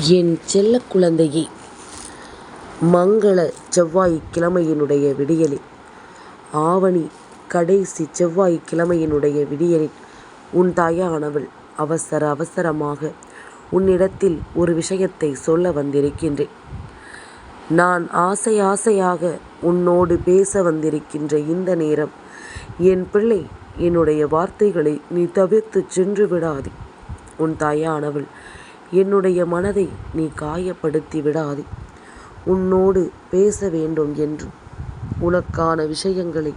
என் செல்ல குழந்தையே மங்கள செவ்வாய் கிழமையினுடைய விடியலில் ஆவணி கடைசி செவ்வாய் கிழமையினுடைய விடியலில் உன் தாயானவள் அவசர அவசரமாக உன்னிடத்தில் ஒரு விஷயத்தை சொல்ல வந்திருக்கின்றேன். நான் ஆசை ஆசையாக உன்னோடு பேச வந்திருக்கின்ற இந்த நேரம் என் பிள்ளை என்னுடைய வார்த்தைகளை நீ தவிர்த்துச் சென்று விடாதே. உன் தாயானவள் என்னுடைய மனதை நீ காயப்படுத்தி விடாதே. உன்னோடு பேச வேண்டும் என்றும் உனக்கான விஷயங்களை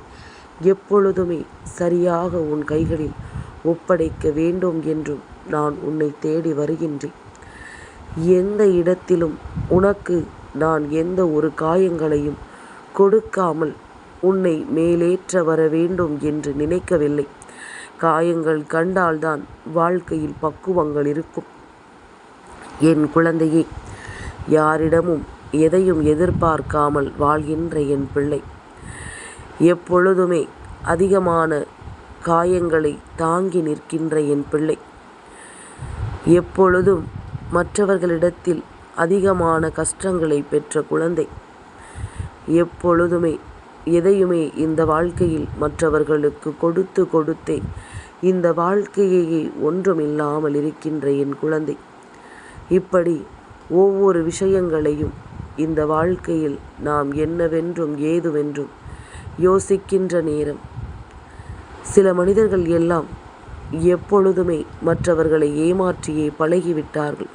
எப்பொழுதுமே சரியாக உன் கைகளில் ஒப்படைக்க வேண்டும் என்றும் நான் உன்னை தேடி வருகின்றேன். எந்த இடத்திலும் உனக்கு நான் எந்த ஒரு காயங்களையும் கொடுக்காமல் உன்னை மேலேற்ற வர வேண்டும் என்று நினைக்கவில்லை. காயங்கள் கண்டால்தான் வாழ்க்கையில் பக்குவங்கள் இருக்கும். என் குழந்தையே யாரிடமும் எதையும் எதிர்பார்க்காமல் வாழ்கின்ற என் பிள்ளை. எப்பொழுதுமே அதிகமான காயங்களை தாங்கி நிற்கின்ற என் பிள்ளை. எப்பொழுதும் மற்றவர்களிடத்தில் அதிகமான கஷ்டங்களை பெற்ற குழந்தை. எப்பொழுதுமே எதையுமே இந்த வாழ்க்கையில் மற்றவர்களுக்கு கொடுத்து கொடுத்தே இந்த வாழ்க்கையையே ஒன்றுமில்லாமல் இருக்கின்ற என் குழந்தை. இப்படி ஒவ்வொரு விஷயங்களையும் இந்த வாழ்க்கையில் நாம் என்னவென்றும் ஏதுவென்றும் யோசிக்கின்ற நேரம். சில மனிதர்கள் எல்லாம் எப்பொழுதுமே மற்றவர்களை ஏமாற்றியே பழகிவிட்டார்கள்.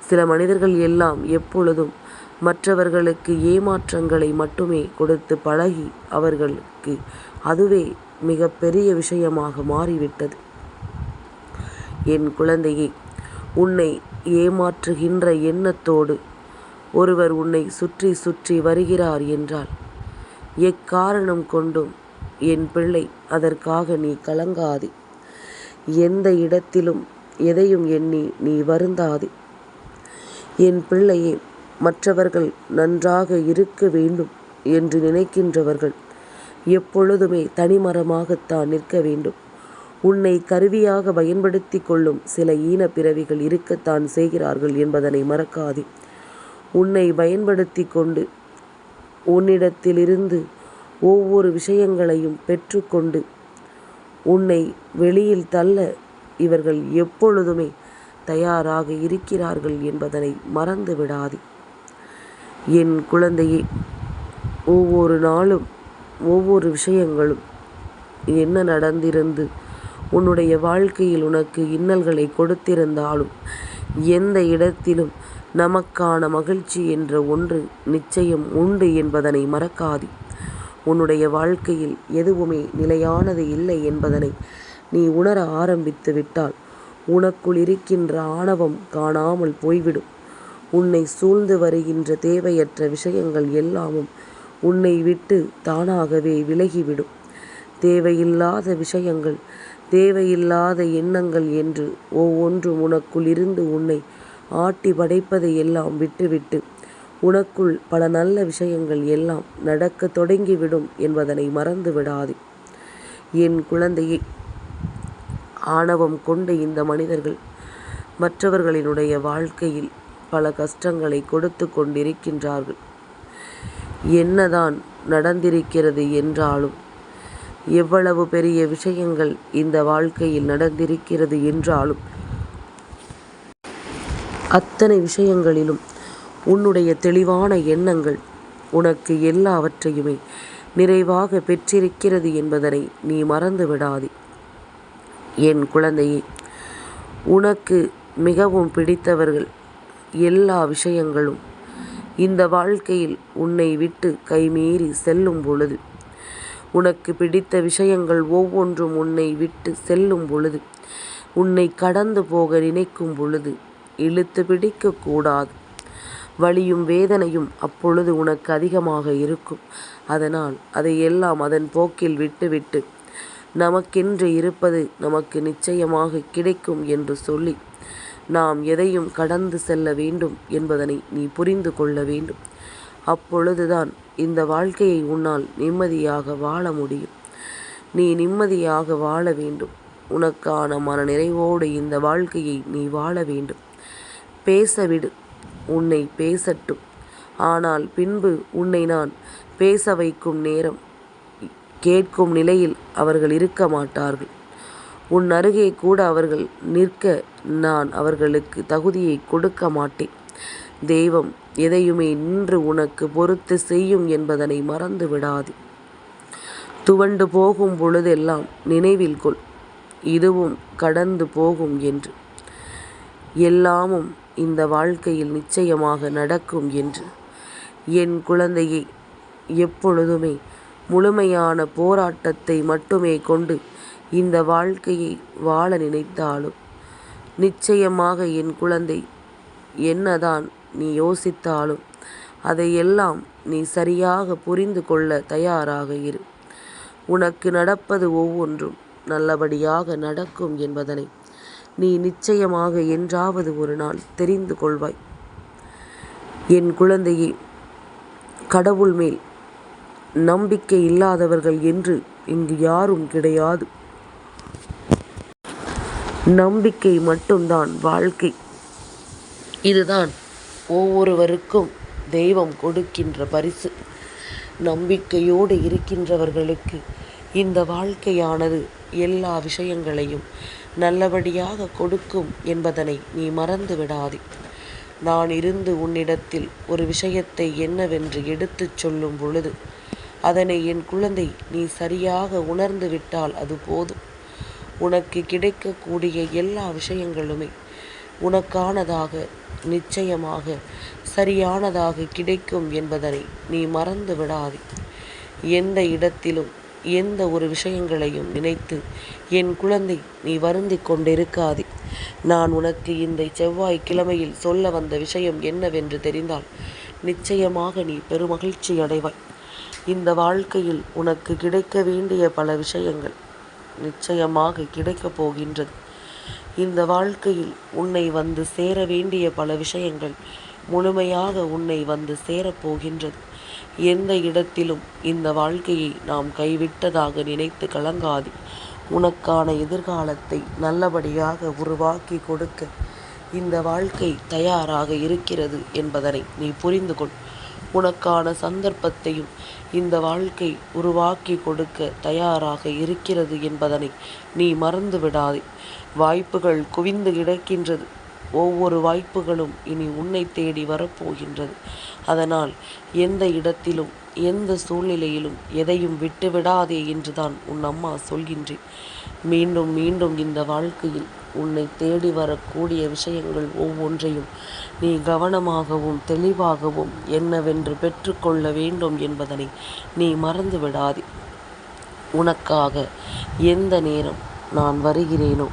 சில மனிதர்கள் எல்லாம் எப்பொழுதும் மற்றவர்களுக்கு ஏமாற்றங்களை மட்டுமே கொடுத்து பழகி அவர்களுக்கு அதுவே மிக பெரிய விஷயமாக மாறிவிட்டது. என் குழந்தையே உன்னை ஏமாற்றுகின்ற எண்ணத்தோடு ஒருவர் உன்னை சுற்றி சுற்றி வருகிறார் என்றால் எக்காரணம் கொண்டும் என் பிள்ளை அதற்காக நீ கலங்காதே. எந்த இடத்திலும் எதையும் எண்ணி நீ வருந்தாதே. என் பிள்ளையே மற்றவர்கள் நன்றாக இருக்க வேண்டும் என்று நினைக்கின்றவர்கள் எப்பொழுதுமே தனிமரமாகத்தான் நிற்க வேண்டும். உன்னை கருவியாக பயன்படுத்தி கொள்ளும் சில ஈன பிறவிகள் இருக்கத்தான் செய்கிறார்கள் என்பதனை மறக்காதே. உன்னை பயன்படுத்தி கொண்டு உன்னிடத்திலிருந்து ஒவ்வொரு விஷயங்களையும் பெற்றுக்கொண்டு உன்னை வெளியில் தள்ள இவர்கள் எப்பொழுதுமே தயாராக இருக்கிறார்கள் என்பதனை மறந்து விடாதே. என் குழந்தையே ஒவ்வொரு நாளும் ஒவ்வொரு விஷயங்களும் என்ன நடந்திருந்து உன்னுடைய வாழ்க்கையில் உனக்கு இன்னல்களை கொடுத்திருந்தாலும் எந்த இடத்திலும் நமக்கான மகிழ்ச்சி என்ற ஒன்று நிச்சயம் உண்டு என்பதனை மறக்காதே. உன்னுடைய வாழ்க்கையில் எதுவுமே நிலையானது இல்லை என்பதனை நீ உணர ஆரம்பித்து விட்டால் உனக்குள் இருக்கின்ற ஆணவம் காணாமல் போய்விடும். உன்னை சூழ்ந்து வருகின்ற தேவையற்ற விஷயங்கள் எல்லாமும் உன்னை விட்டு தானாகவே விலகிவிடும். தேவையில்லாத விஷயங்கள் தேவையில்லாத எண்ணங்கள் என்று ஒவ்வொன்றும் உனக்குள் இருந்து உன்னை ஆட்டி படைப்பதை எல்லாம் விட்டுவிட்டு உனக்குள் பல நல்ல விஷயங்கள் எல்லாம் நடக்க தொடங்கிவிடும் என்பதனை மறந்து விடாதே என் குழந்தையை ஆணவம் கொண்ட இந்த மனிதர்கள் மற்றவர்களினுடைய வாழ்க்கையில் பல கஷ்டங்களை கொடுத்து கொண்டிருக்கின்றார்கள். என்னதான் நடந்திருக்கிறது என்றாலும் எவ்வளவு பெரிய விஷயங்கள் இந்த வாழ்க்கையில் நடந்திருக்கிறது என்றாலும் அத்தனை விஷயங்களிலும் உன்னுடைய தெளிவான எண்ணங்கள் உனக்கு எல்லாவற்றையுமே நிறைவாக பெற்றிருக்கிறது என்பதனை நீ மறந்து விடாதே என் குழந்தையே உனக்கு மிகவும் பிடித்தவர்கள் எல்லா விஷயங்களும் இந்த வாழ்க்கையில் உன்னை விட்டு கைமீறி செல்லும் பொழுது உனக்கு பிடித்த விஷயங்கள் ஒவ்வொன்றும் உன்னை விட்டு செல்லும் பொழுது உன்னை கடந்து போக நினைக்கும் பொழுது இழுத்து பிடிக்கக்கூடாது வலியும் வேதனையும் அப்பொழுது உனக்கு அதிகமாக இருக்கும். அதனால் அதையெல்லாம் அதன் போக்கில் விட்டுவிட்டு நமக்கென்று இருப்பது நமக்கு நிச்சயமாக கிடைக்கும் என்று சொல்லி நாம் எதையும் கடந்து செல்ல வேண்டும் என்பதனை நீ புரிந்து கொள்ள வேண்டும். அப்பொழுதுதான் இந்த வாழ்க்கையை உன்னால் நிம்மதியாக வாழ முடியும். நீ நிம்மதியாக வாழ வேண்டும். உனக்கான மன நிறைவோடு இந்த வாழ்க்கையை நீ வாழ வேண்டும். பேசவிடு. உன்னை பேசட்டும். ஆனால் பின்பு உன்னை நான் பேச வைக்கும் நேரம் கேட்கும் நிலையில் அவர்கள் இருக்க மாட்டார்கள். உன் அருகே கூட அவர்கள் நிற்க நான் அவர்களுக்கு தகுதியை கொடுக்க மாட்டேன். தெய்வம் எதையுமே நின்று உனக்கு பொறுத்து செய்யும் என்பதனை மறந்து விடாது. துவண்டு போகும் பொழுதெல்லாம் நினைவில் கொள் இதுவும் கடந்து போகும் என்று. எல்லாமும் இந்த வாழ்க்கையில் நிச்சயமாக நடக்கும் என்று. என் குழந்தையை எப்பொழுதுமே முழுமையான போராட்டத்தை மட்டுமே கொண்டு இந்த வாழ்க்கையை வாழ நினைத்தாலும் நிச்சயமாக என் குழந்தை என்னதான் நீ யோசித்தாலும் அதையெல்லாம் நீ சரியாக புரிந்து கொள்ள தயாராக இரு. உனக்கு நடப்பது ஒவ்வொன்றும் நல்லபடியாக நடக்கும் என்பதனை நீ நிச்சயமாக என்றாவது ஒரு நாள் தெரிந்து கொள்வாய். என் குழந்தையே கடவுள் மேல் நம்பிக்கை இல்லாதவர்கள் என்று இங்கு யாரும் கிடையாது. நம்பிக்கை மட்டும்தான் வாழ்க்கை. இதுதான் ஒவ்வொருவருக்கும் தெய்வம் கொடுக்கின்ற பரிசு. நம்பிக்கையோடு இருக்கின்றவர்களுக்கு இந்த வாழ்க்கையானது எல்லா விஷயங்களையும் நல்லபடியாக கொடுக்கும் என்பதனை நீ மறந்து விடாதே. நான் இருந்து உன்னிடத்தில் ஒரு விஷயத்தை என்னவென்று எடுத்துச் சொல்லும் பொழுது அதனை என் குழந்தை நீ சரியாக உணர்ந்து விட்டால் அது போதும். உனக்கு கிடைக்கக்கூடிய எல்லா விஷயங்களுமே உனக்கானதாக நிச்சயமாக சரியானதாக கிடைக்கும் என்பதனை நீ மறந்து விடாதே. எந்த இடத்திலும் எந்த ஒரு விஷயங்களையும் நினைத்து என் குழந்தை நீ வருந்தி கொண்டிருக்காதே. நான் உனக்கு இந்த செவ்வாய் கிழமையில் சொல்ல வந்த விஷயம் என்னவென்று தெரிந்தால் நிச்சயமாக நீ பெருமகிழ்ச்சி அடைவாய். இந்த வாழ்க்கையில் உனக்கு கிடைக்க வேண்டிய பல விஷயங்கள் நிச்சயமாக கிடைக்கப் போகின்றது. இந்த வாழ்க்கையில் உன்னை வந்து சேர வேண்டிய பல விஷயங்கள் முழுமையாக உன்னை வந்து சேரப்போகின்றது எந்த இடத்திலும் இந்த வாழ்க்கையை நாம் கைவிட்டதாக நினைத்து கலங்காது. உனக்கான எதிர்காலத்தை நல்லபடியாக உருவாக்கி கொடுக்க இந்த வாழ்க்கை தயாராக இருக்கிறது என்பதனை நீ புரிந்து கொள். உனக்கான சந்தர்ப்பத்தையும் இந்த வாழ்க்கை உருவாக்கி கொடுக்க தயாராக இருக்கிறது என்பதனை நீ மறந்து விடாதே. வாய்ப்புகள் குவிந்து கிடக்கின்றது. ஒவ்வொரு வாய்ப்புகளும் இனி உன்னை தேடி வரப்போகின்றது. அதனால் எந்த இடத்திலும் எந்த சூழ்நிலையிலும் எதையும் விட்டுவிடாதே என்றுதான் உன் அம்மா சொல்கின்றேன் மீண்டும் மீண்டும் இந்த வாழ்க்கையில் உன்னை தேடி வரக்கூடிய விஷயங்கள் ஒவ்வொன்றையும் நீ கவனமாகவும் தெளிவாகவும் என்னவென்று பெற்றுக்கொள்ள வேண்டும் என்பதனை நீ மறந்து விடாதே உனக்காக எந்த நேரம் நான் வருகிறேனோ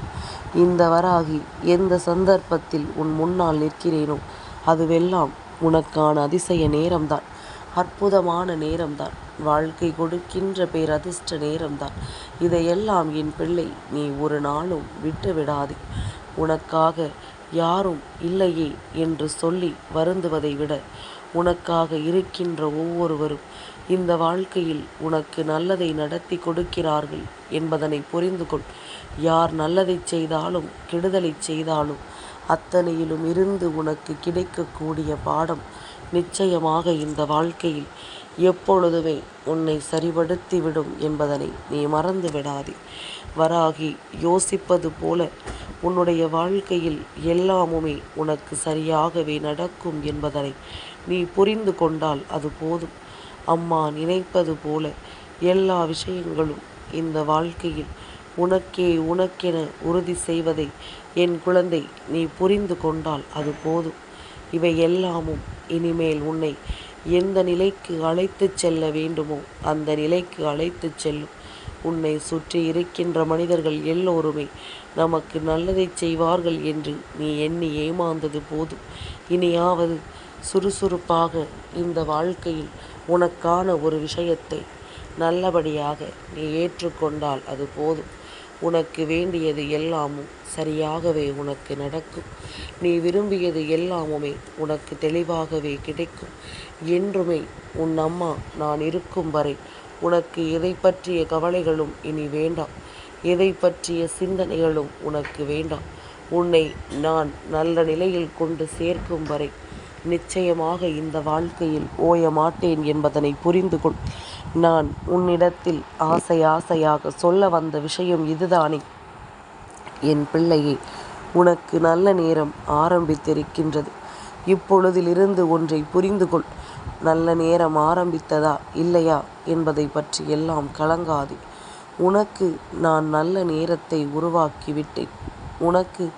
இந்த வராகி எந்த சந்தர்ப்பத்தில் உன் முன்னால் நிற்கிறேனோ அதுவெல்லாம் உனக்கான அதிசய நேரம்தான். அற்புதமான நேரம்தான். வாழ்க்கை கொடுக்கின்ற பேரதிர்ஷ்ட நேரம்தான். இதையெல்லாம் என் பிள்ளை நீ ஒரு நாளும் விட்டு விடாதே உனக்காக யாரும் இல்லையே என்று சொல்லி வருந்துவதை விட உனக்காக இருக்கின்ற ஒவ்வொருவரும் இந்த வாழ்க்கையில் உனக்கு நல்லதை நடத்தி கொடுக்கிறார்கள் என்பதனை புரிந்து கொள். யார் நல்லதை செய்தாலும் கெடுதலை செய்தாலும் அத்தனையிலும் இருந்து உனக்கு கிடைக்கக்கூடிய பாடம் நிச்சயமாக இந்த வாழ்க்கையில் எப்பொழுதுமே உன்னை சரிபடுத்திவிடும் என்பதனை நீ மறந்து விடாதே வராகி யோசிப்பது போல உன்னுடைய வாழ்க்கையில் எல்லாமுமே உனக்கு சரியாகவே நடக்கும் என்பதனை நீ புரிந்து கொண்டால் அது போதும். அம்மா நினைப்பது போல எல்லா விஷயங்களும் இந்த வாழ்க்கையில் உனக்கே உனக்கென உறுதி செய்வதை என் குழந்தை நீ புரிந்து கொண்டால் அது போதும். இவை எல்லாமும் இனிமேல் உன்னை எந்த நிலைக்கு அழைத்துச் செல்ல வேண்டுமோ அந்த நிலைக்கு அழைத்துச் செல்லும். உன்னை சுற்றி இருக்கின்ற மனிதர்கள் எல்லோருமே நமக்கு நல்லதை செய்வார்கள் என்று நீ எண்ணி ஏமாந்தது போதும். இனியாவது சுறுசுறுப்பாக இந்த வாழ்க்கையில் உனக்கான ஒரு விஷயத்தை நல்லபடியாக நீ ஏற்றுக்கொண்டால் அது போதும். உனக்கு வேண்டியது எல்லாமும் சரியாகவே உனக்கு நடக்கும். நீ விரும்பியது எல்லாமுமே உனக்கு தெளிவாகவே கிடைக்கும். என்றுமே உன் அம்மா நான் இருக்கும் வரை உனக்கு எதை பற்றிய கவலைகளும் இனி வேண்டாம். எதை பற்றிய சிந்தனைகளும் உனக்கு வேண்டாம். உன்னை நான் நல்ல நிலையில் கொண்டு சேர்க்கும் வரை நிச்சயமாக இந்த வாழ்க்கையில் ஓய மாட்டேன் என்பதனை புரிந்து கொள் நான் உன்னிடத்தில் ஆசை ஆசையாக சொல்ல வந்த விஷயம் இதுதானே? என் பிள்ளையே உனக்கு நல்ல நேரம் ஆரம்பித்திருக்கின்றது. இப்பொழுதிலிருந்து ஒன்றை புரிந்து கொள். நல்ல நேரம் ஆரம்பித்ததா இல்லையா என்பதை பற்றி எல்லாம் கலங்காதே. உனக்கு நான் நல்ல நேரத்தை உருவாக்கிவிட்டேன். உனக்கு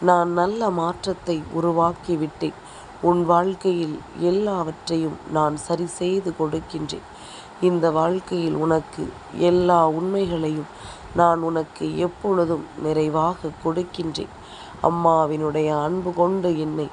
நான் நல்ல மாற்றத்தை உருவாக்கிவிட்டேன். உன் வாழ்க்கையில் எல்லாவற்றையும் நான் சரி செய்து கொடுக்கின்றேன். இந்த வாழ்க்கையில் உனக்கு எல்லா உண்மைகளையும் நான் உனக்கு எப்பொழுதும் நிறைவாக கொடுக்கின்றேன். அம்மாவினுடைய அன்பு கொண்டு என்னை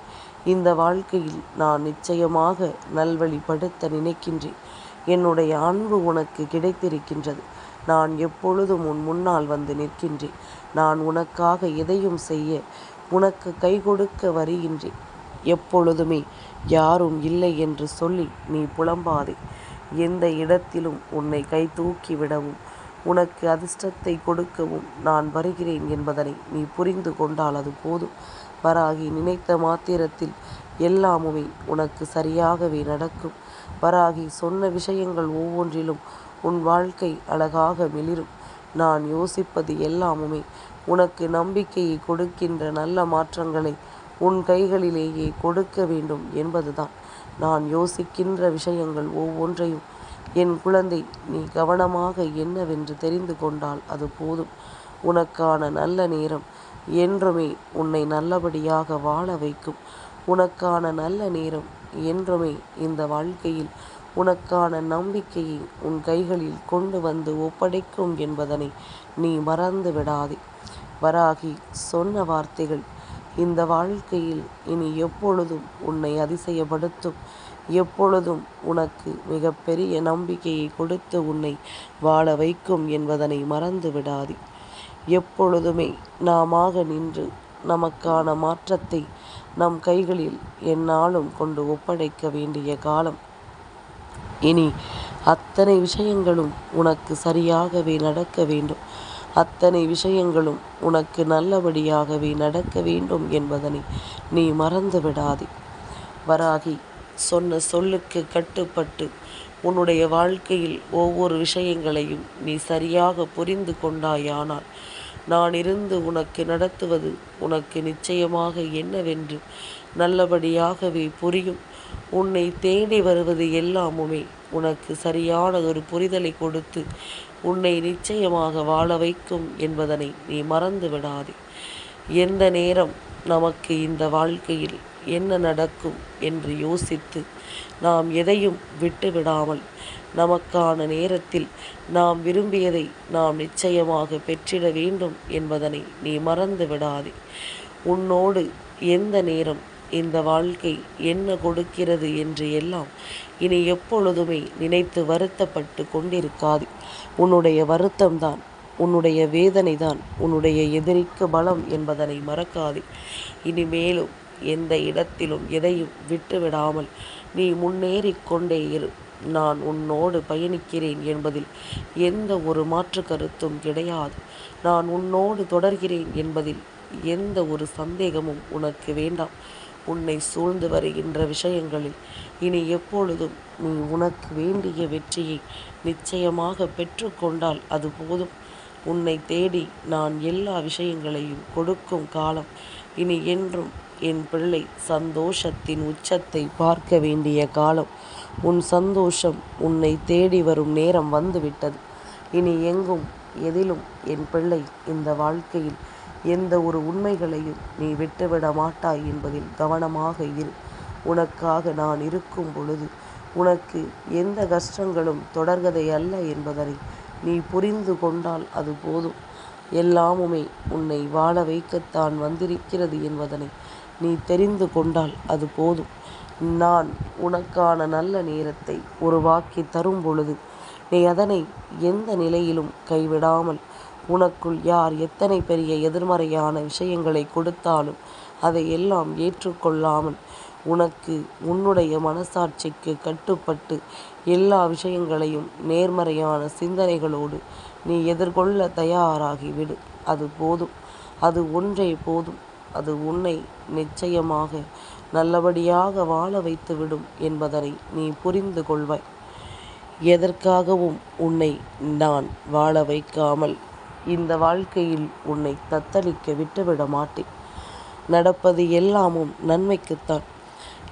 இந்த வாழ்க்கையில் நான் நிச்சயமாக நல்வழிப்படுத்த நினைக்கின்றேன். என்னுடைய அன்பு உனக்கு கிடைத்திருக்கின்றது. நான் எப்பொழுதும் உன் முன்னால் வந்து நிற்கின்றேன். நான் உனக்காக எதையும் செய்ய உனக்கு கை கொடுக்க வருகின்றேன். எப்பொழுதுமே யாரும் இல்லை என்று சொல்லி நீ புலம்பாதே. எந்த இடத்திலும் உன்னை கை தூக்கி விடவும் உனக்கு அதிர்ஷ்டத்தை கொடுக்கவும் நான் வருகிறேன் என்பதனை நீ புரிந்து கொண்டால் அது போதும். வராகி நினைத்த மாத்திரத்தில் எல்லாமுமே உனக்கு சரியாகவே நடக்கும். வராகி சொன்ன விஷயங்கள் ஒவ்வொன்றிலும் உன் வாழ்க்கை அழகாக மிளிரும். நான் யோசிப்பது எல்லாமுமே உனக்கு நம்பிக்கையை கொடுக்கின்ற நல்ல மாற்றங்களை உன் கைகளிலேயே கொடுக்க வேண்டும் என்பதுதான். நான் யோசிக்கின்ற விஷயங்கள் ஒவ்வொன்றையும் என் குழந்தை நீ கவனமாக என்னவென்று தெரிந்து கொண்டால் அது போதும். உனக்கான நல்ல நேரம் என்றுமே உன்னை நல்லபடியாக வாழ வைக்கும். உனக்கான நல்ல நேரம் என்றுமே இந்த வாழ்க்கையில் உனக்கான நம்பிக்கையை உன் கைகளில் கொண்டு வந்து ஒப்படைக்கும் என்பதனை நீ மறந்து விடாதே வராகி சொன்ன வார்த்தைகள் இந்த வாழ்க்கையில் இனி எப்பொழுதும் உன்னை அதிசயப்படுத்தும். எப்பொழுதும் உனக்கு மிகப்பெரிய நம்பிக்கையை கொடுத்து உன்னை வாழ வைக்கும் என்பதனை மறந்து விடாதே. எப்பொழுதுமே நாமாக நின்று நமக்கான மாற்றத்தை நம் கைகளில் என்னாலும் கொண்டு ஒப்படைக்க வேண்டிய காலம். இனி அத்தனை விஷயங்களும் உனக்கு சரியாகவே நடக்க வேண்டும். அத்தனை விஷயங்களும் உனக்கு நல்லபடியாகவே நடக்க வேண்டும் என்பதனை நீ மறந்து விடாதே. வராகி சொன்ன சொல்லுக்கு கட்டுப்பட்டு உன்னுடைய வாழ்க்கையில் ஒவ்வொரு விஷயங்களையும் நீ சரியாக புரிந்து கொண்டாயானால் நான் இருந்து உனக்கு நடத்துவது உனக்கு நிச்சயமாக என்னவென்று நல்லபடியாகவே புரியும். உன்னை தேடி வருவது எல்லாமுமே உனக்கு சரியானதொரு புரிதலை கொடுத்து உன்னை நிச்சயமாக வாழ வைக்கும் என்பதனை நீ மறந்து விடாதே எந்த நேரம் நமக்கு இந்த வாழ்க்கையில் என்ன நடக்கும் என்று யோசித்து நாம் எதையும் விட்டுவிடாமல் நமக்கான நேரத்தில் நாம் விரும்பியதை நாம் நிச்சயமாக பெற்றிட வேண்டும் என்பதனை நீ மறந்து விடாதே உன்னோடு எந்த நேரம் இந்த வாழ்க்கை என்ன கொடுக்கிறது என்று எல்லாம் இனி எப்பொழுதுமே நினைத்து வருத்தப்பட்டு கொண்டிருக்காது. உன்னுடைய வருத்தம்தான் உன்னுடைய வேதனை தான் உன்னுடைய எதிரிக்கு பலம் என்பதனை மறக்காதே. இனிமேலும் எந்த இடத்திலும் எதையும் விட்டுவிடாமல் நீ முன்னேறி கொண்டே இரு. நான் உன்னோடு பயணிக்கிறேன் என்பதில் எந்த ஒரு மாற்று கருத்தும் கிடையாது. நான் உன்னோடு தொடர்கிறேன் என்பதில் எந்த ஒரு சந்தேகமும் உனக்கு வேண்டாம். உன்னை சூழ்ந்து வருகின்ற விஷயங்களில் இனி எப்பொழுதும் நீ உனக்கு வேண்டிய வெற்றியை நிச்சயமாக பெற்றுக்கொண்டால் அது போதும். உன்னை தேடி நான் எல்லா விஷயங்களையும் கொடுக்கும் காலம். இனி என்றும் என் பிள்ளை சந்தோஷத்தின் உச்சத்தை பார்க்க வேண்டிய காலம். உன் சந்தோஷம் உன்னை தேடி வரும் நேரம் வந்துவிட்டது. இனி எங்கும் எதிலும் என் பிள்ளை இந்த வாழ்க்கையில் எந்த ஒரு உண்மைகளையும் நீ விட்டுவிட மாட்டாய் என்பதில் கவனமாக இரு. உனக்காக நான் இருக்கும் பொழுது உனக்கு எந்த கஷ்டங்களும் தொடர்கதை அல்ல என்பதனை நீ புரிந்து கொண்டால் அது போதும். எல்லாமுமே உன்னை வாழ வைக்கத்தான் வந்திருக்கிறது என்பதனை நீ தெரிந்து கொண்டால் அது போதும். நான் உனக்கான நல்ல நேரத்தை உருவாக்கி தரும் பொழுது நீ அதனை எந்த நிலையிலும் கைவிடாமல் உனக்குள் யார் எத்தனை பெரிய எதிர்மறையான விஷயங்களை கொடுத்தாலும் அதை எல்லாம் ஏற்றுக்கொள்ளாமல் உனக்கு உன்னுடைய மனசாட்சிக்கு கட்டுப்பட்டு எல்லா விஷயங்களையும் நேர்மறையான சிந்தனைகளோடு நீ எதிர்கொள்ள தயாராகி விடு அது போதும். அது ஒன்றே போதும். அது உன்னை நிச்சயமாக நல்லபடியாக வாழ வைத்துவிடும் என்பதனை நீ புரிந்து கொள்வாய். எதற்காகவும் உன்னை நான் வாழ வைக்காமல் இந்த வாழ்க்கையில் உன்னை தத்தளிக்க விட்டுவிட மாட்டேன். நடப்பது எல்லாமும் நன்மைக்குத்தான்.